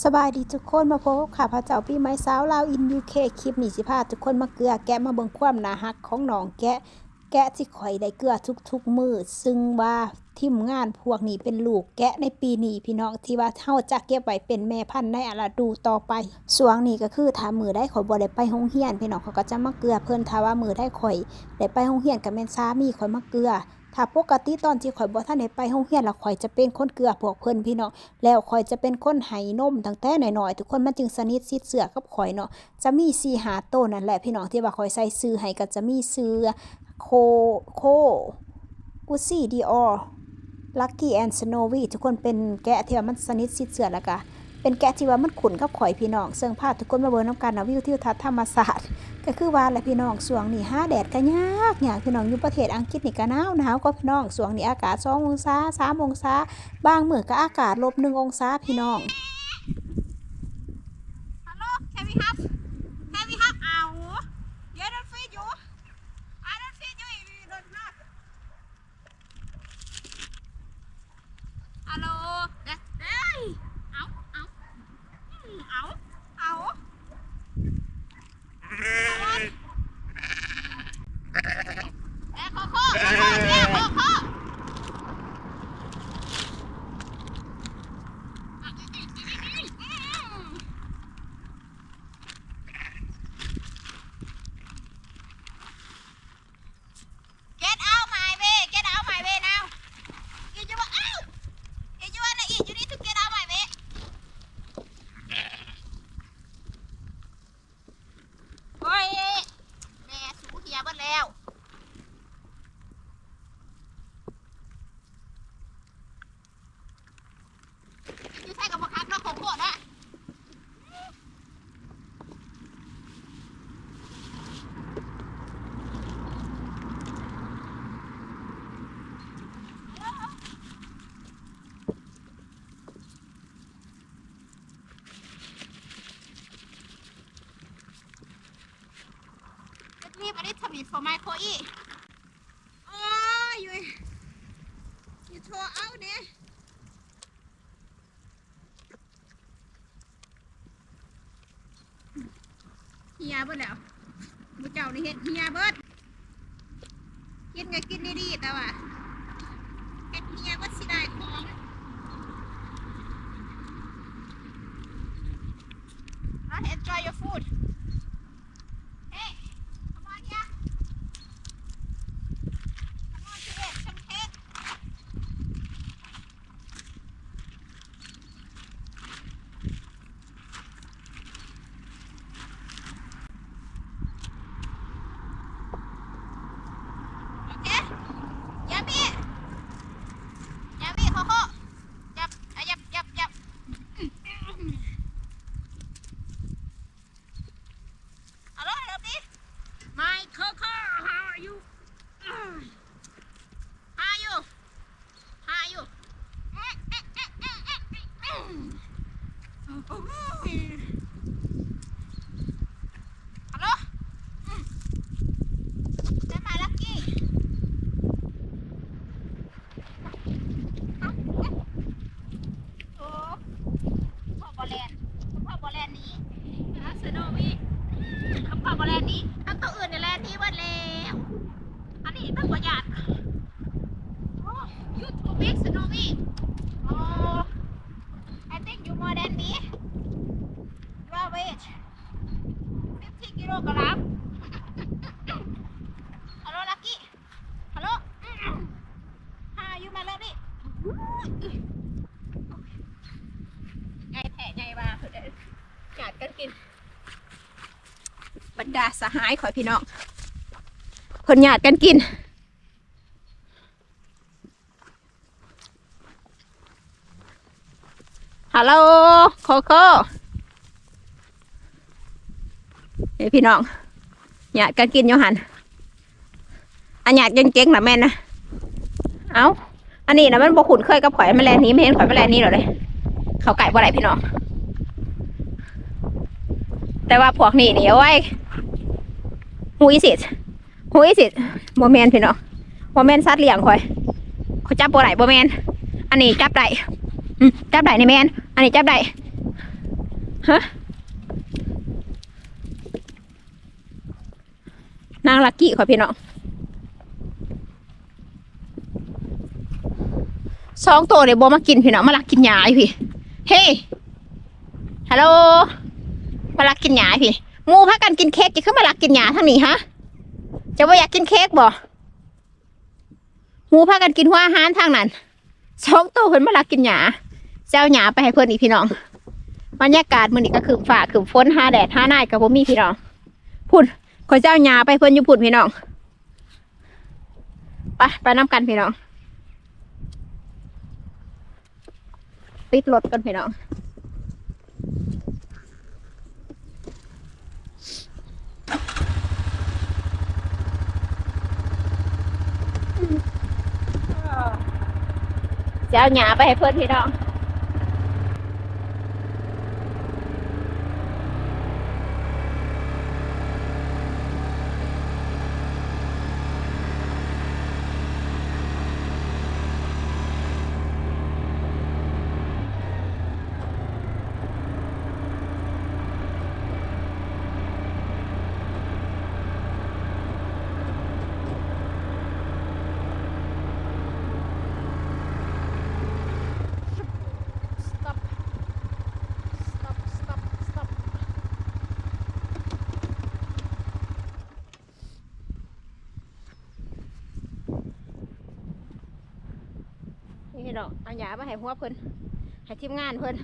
สบายดีทุกคนมาพบกับข้าพระเจ้าพี่ไม้สาวลาวอินยูเคคลิปนี้สิพาทุกคนมาเกลือแกะมาเบิ่งความนาฮักของน้องแกะ แกะที่ข่อยได้เกลือทุกๆมือซึ่งว่าทีมงานพวกนี้เป็นลูกแกะในปีนี้พี่น้องที่ว่าเฮาจะเก็บไว้เป็นแม่พันธุ์ในอลาดูต่อไปส่วงนี้ก็คือถ้ามือได้ข่อยบ่ได้ไปโรงเรียนพี่น้องเขาก็จะมาเกลือเพิ่นถ้าว่ามือได้ข่อยได้ไปโรงเรียนก็แม่นสามีข่อยมาเกลือ ถ้าปกติตอนที่ข่อยบ่ทันได้ไปโรงเรียนแล้วข่อยจะเป็นคนเกลือพวกเพิ่นพี่น้องแล้วข่อยจะเป็นคนให้นมตั้งแต่น้อยๆทุกคนมันจึงสนิทชิดเสือกับข่อยเนาะจะมีสี่หาโตนั่นแหละพี่น้องที่ว่าข่อยใส่ซื้อให้ก็จะมีซื้อโคโคกุซี่ดีออลักกี้แอนด์สโนวีทุกคนเป็นแกะที่ว่ามันสนิทชิดเสือแล้วก็ เป็นแกะที่ว่ามันขุนกับข่อยพี่น้องเซึ่งพาทุกคนมาเบิร์น้ำกันนะวิวทิวทัศน์ธรรมศาสตร์ ก็คือว่าแหละพี่น้องสวงนี่ห้าแดดก็ยากยากพี่น้องอยู่ประเทศอังกฤษนี่ก็หนาวหนาวก็พี่น้องสวงนี่อากาศสององศาสามองศาบางมื้อก็อากาศลบหนึ่งองศาพี่น้อง Hello, can we have can we have owl? You don't feed you. I don't feed you if you don't have. Hello. That, hey. Ow, ow. Hmm, ow, ow. Come on. Hey, Coco, Coco, yeah, Coco. Mm. Get out my way. Get out my way now. If you want, ow! If you wanna eat, you need to get out my way. โอ้ยแม่สูเหียเบิดแล้ว อยู่ใส่กับบักคักเนาะของโคตรอะ Let me a little bit for my koi. Oh, you, you throw out there. เฮียเบิดแล้วมูเจ้านี่เฮ็ดเฮียเบิดกินก็กินดีๆแต่ว่าเฮ็ดเฮียเบิดสิได้ของ Ah, enjoy your food. Hey, come on here. Come on to it, some cake. Okay? Yummy. Yummy, Coco. Yep, ah, yep, yep, yep. Hello, hello, please. My Coco, how are you? How are you? How are you? Hello? That's my lucky. โอ้พ่อบอลแลนด์พ่อบอลแลนด์นี้อาร์เซนอลวี่พ่อบอลแลนด์นี้ทั้งตัวอื่นในแลนด์นี้หมดแล้ว อันนี้ตั้งกว่าหยาดโอ้ยูทูบบิ๊กสโนวี่โอ้ I think you more than me your weight 50 kilogram Hello Lucky Hello How are you my lovely ไงแผลไงมาขยวหยาดกันกิน บรรดาสหายขอยพี่น้องเพิ่นญาติกันกินฮัลโหลโคโค่ เฮ้ยพี่น้องญาติกันกินอยู่หันอันญาติเก่งๆนะแม่นนะเอาอันนี้นะมันบ่ขุนเคยกับข่อยแมลงนี้ไม่เห็นข่อยแมลงนี้หรอเลยเขาไก่บ่ได้พี่น้องแต่ว่าพวกนี้นี่เอาไว้หูอีสิตหูอีสิตโมเมนพี่น้องโมเมนสัตว์เลี้ยงข่อยเขาจับบ่ได้บ่แมนอันนี้จับได้จับได้นี่แมนอันนี้จับได้ฮะ นางลักกี้ขอพี่น้องสองตัวเดี๋ยวบมากินพี่น้องมาลักกินหญ้าอพี่เฮ้ฮัลโหลมาลักกินหญ้าพี่มูพากันกินเค้กจะขึ้นมาลักกินหญ้าทางนี้ฮะจะว่าอยากกินเค้กบ่มูพากันกินหัวอาหารทางนั้นสองตัวเพิ่นมาลักกินหญ้าเจ้าหญ้าไปให้เพิ่นอีกพี่น้องบรรยากาศมื้อนี้ก็คือฝ่าคือฝนหาแดดหาหน้ายกับบ่มีพี่น้องพุ่น ขอยเจ้าหญ้าไปเพิ่นอยู่พุ่นพี่น้องไปไปน้ำกันพี่น้องปิดรถกันพี่น้องเจะเอาหญ้าไปให้เพื่อนพี่น้อง stop stop stop stop นี่พี่น้อง เอาหยามาให้หัวเพิ่นให้ทีมงานเพิ่น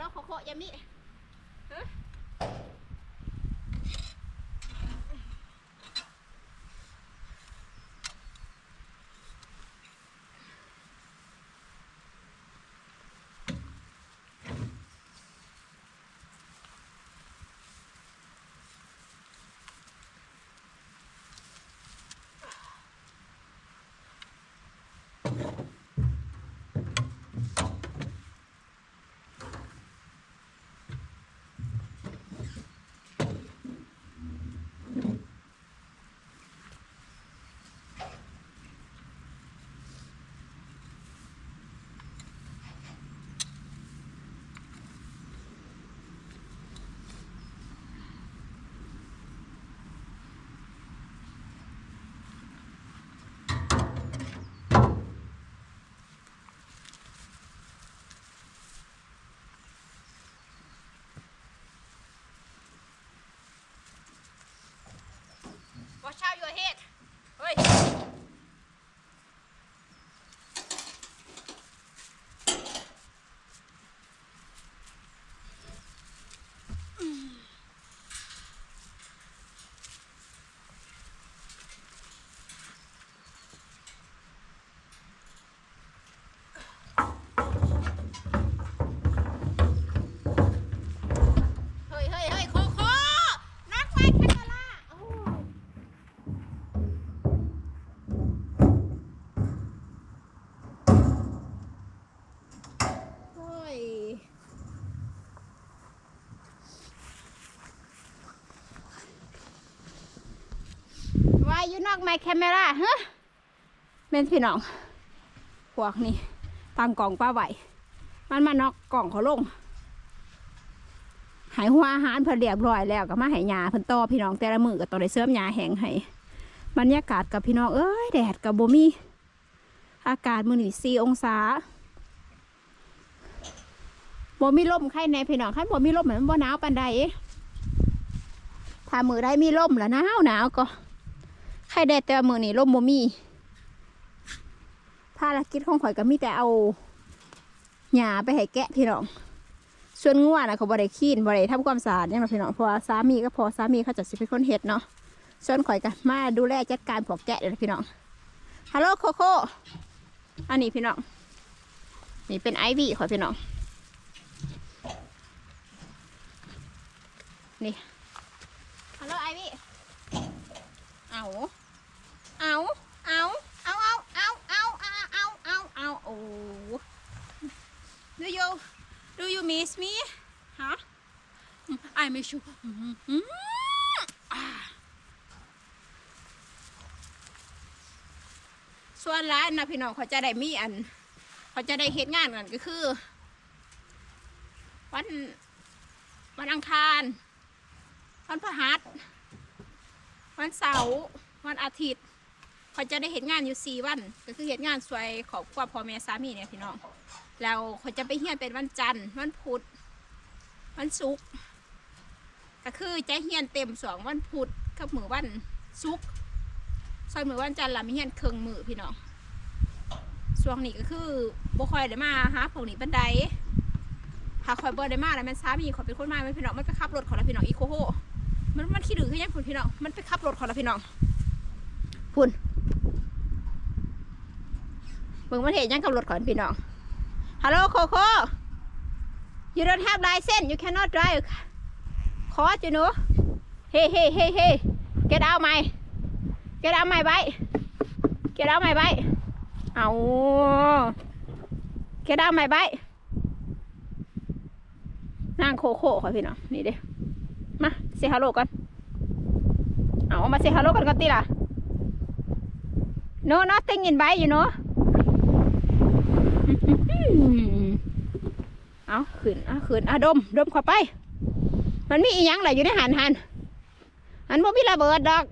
แล้วโคโค่ยามิ ว่าเช่าอยู่เฮ็ดเฮ้ย Why you knock my camera ฮะเมนพี่น้องพวกนี้ตั้งกล่องป้าไหวมันมานอกกล่องเขาลง หายหัวอาหารเพิ่นเรียบร้อยแล้วก็มาหายยาเพิ่นต่อพี่น้องแต่ละมือก็ต้องได้เสริมยาแห้งให้บรรยากาศกับพี่น้องเอ้ยแดดกับบ่มีอากาศมื้อนี้สี่องศาบ่มีลมใครในพี่น้องคันบ่มีลมเหมันบ่หนาวปานใดถ้ามือได้มีลมแล้วหนาวหนาวก็ ใครแดดแต่ว่ามือนี้ลมบ่มี ภารกิจของข่อยก็มีแต่เอาหญ้าไปให้แกะพี่น้อง ส่วนงัวนะเขาบริคีนบริทำความสะอาดเนี่ยนะพี่น้องเพราะว่าสามีก็พอสามีเขาจะสิเป็นคนเฮ็ดเนาะ ส่วนข่อยกันมาดูแลจัดการพวกแกะเลยนะพี่น้อง ฮัลโหลโคโค่ อันนี้พี่น้อง นี่เป็นไอวี่ข่อยพี่น้อง นี่ ฮัลโหลไอวี่เอา เอาเอาเอาเอาเอาเอาเอาเอาเอาเอาโอ้ดูโย Do you miss me? Huh? I miss you ส่วนร้านนะพี่น้องเขาจะได้มีอัน เขาจะได้เฮ็ดงานกันก็คือ วันวันอังคาร วันพฤหัส วันเสาร์ วันอาทิตย์ เขาจะได้เฮ็ดงานอยู่สี่วัน ก็คือเฮ็ดงานสวยขอบครัวพ่อแม่สามีเนี่ยพี่น้องแล้วเขาจะไปเฮียนเป็นวันจันทร์วันพุธวันศุกร์ก็คือจะเฮียนเต็มสองวันพุธกับมือวันศุกร์ส่วนมือวันจันทร์ละมีเฮียนครึ่งมือพี่น้องช่วงนี้ก็คือบ่คอยได้มาหาพวกนี้บันไดหาคอยบ่ได้มาแล้วแมันสามีขอเป็นคนมาเป็นพี่น้องมันไปขับรถขอละพี่น้องอีโคโฮมันมันขี้ดื้อคือหยังพุ่นพี่น้องมันไปขับรถขอละพี่น้องพุ่น มึงมันเห็นยังกับรถขอนพี่น้องฮัลโหลโคโค่ you don't have license you cannot drive ขอจูหนูเฮ้เฮ้เฮ้เฮ้เกิ out ไหม่ get out ใหมไปเ get อะไใหมไปเอาเกิ out ไหมไปนั่งโคโค่ขอะพี่น้องนี่เด้มาเซฮัลโหลกันเอามาเซฮัลโหลกันก่อนตีล่ะ no nothing in bite you know เอาขืนเอาขืนอาดม ดมเข้าไป มันมีอีหยังอะไรอยู่ในหันหันหันบ่มีระเบิดดอก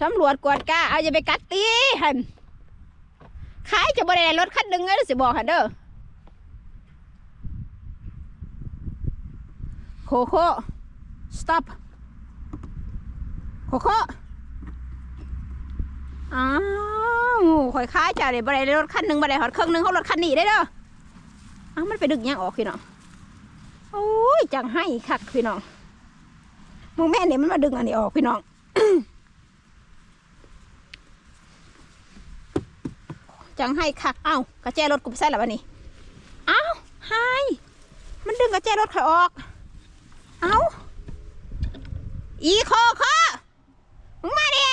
สำรวจกวดกาเอาอย่าไปกัดตีหันขายจะบ่ได้รถคันหนึ่งเลยสิบอกหันเด้อโคโค่ stop โคโค่อ้าว ข่อยค้ายจ้าเดี๋ยบันไดรถคันหนึ่งบันไดหอดเครื่องหนึ่งเขารถคันนี้ได้เด้ออ้ามันไปดึกยังออกพี่น้องโอ้ยจังให้คักพี่น้องมึงแม่เนี่ยมันมาดึงอันนี้ออกพี่น้องจังให้คักเอ้ากระแจรถกูไปใส่แล้ววะนี่เอ้าหายมันดึงกระแจรถข่อยออก เอ้าอีโคโคมึงมาดิ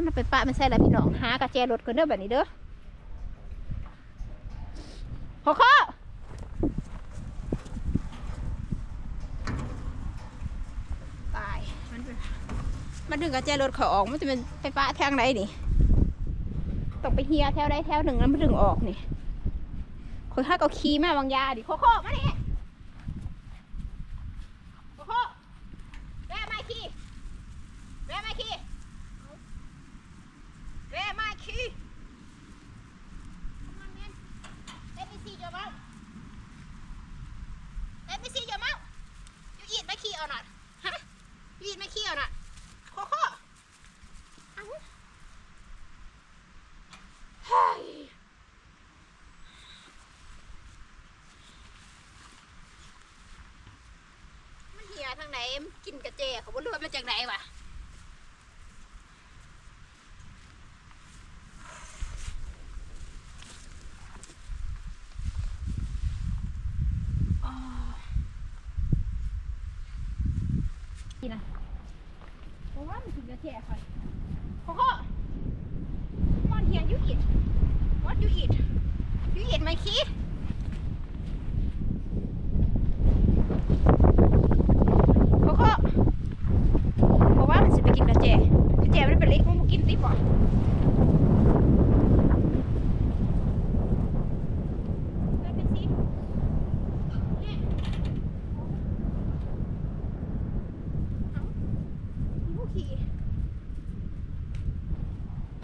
มันเอาไปปะมันใส่ล้วพี่น้องหากระแจรถกันเด้อแบบนี้เด้อขอข้อตายมันเป็นมันดึงกระแจรถเขาออกมันจะเป็นไปปะทงไหนนี่ต้องไปเฮียแถวใดแถวหนึ่งแล้วมันดึงออกนี่คนข้าก็ขี่แม่วางยาดิโคโค่มาดิโคโค่แม่มาขี่แม่มาขี่ Where my key? Come on, man. Let me see your mouth. Let me see your mouth. You eat my key or not? Huh? You eat my key or not? Coco. Ow. Hey. มันเหี่ยทางไหนมันกินกระเจเขาบ่รู้ว่ามาจากไหนวะ นี่นะเพราะว่ามันถึงจะแฉะค่ะโคโค่ Come on here you eat What you eat You eat my key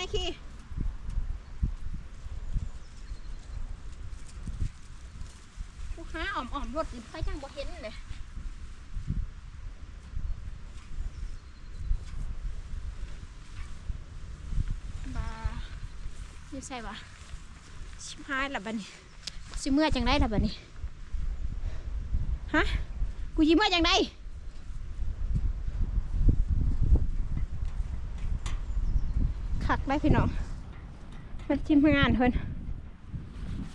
แม่ไมคีลูกค้าอ่อมๆรถนี่ค่อยจังบ่เห็นเลยบาอยู่ใส่บะชิมหายละบัดนี้สิเมื่อจังได้ละบัดนี้ฮะกูยิ้มเมื่อจังได้คัก ได้พี่น้องมันชิมงานเพิ่น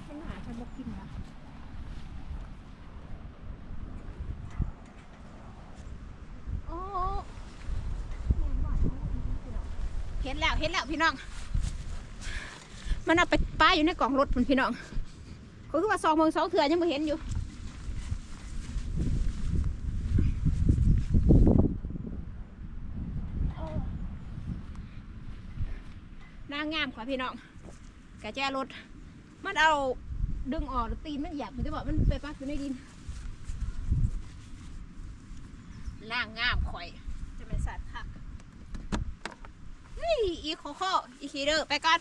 มันหาเพิ่นบ่กินละโอ้แม่นบ่เอาอีกพี่น้องเห็นแล้วเห็นแล้วพี่น้อง มันเอาไปป้าอยู่ในกล่องรถมันพี่น้องก็คือว่าซองเมืองสองเถื่อยังไม่เห็นอยู่างงามค่ะพี่น้องกระแจรถ มันเอาดึงออกตีนมันหยาบมันจะบอกมันไปปักอยู่ในดินนางงามข่อย จะเป็นสัตว์ผักเฮ้ยอีโคโคอีคีเดอร์ไปก่อน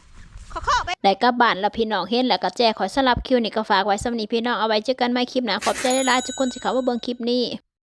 โคโค่ไปได้กลับบ้านแล้วพี่น้องเห็นแล้วก็แจ้ขอสลับคิวนี่ก็ฝากไว้สำหรับนี้พี่น้องเอาไว้เจอกันใหม่คลิปหน้าขอบใจหลายๆทุกคนที่เข้ามาเบิ่งคลิปนี้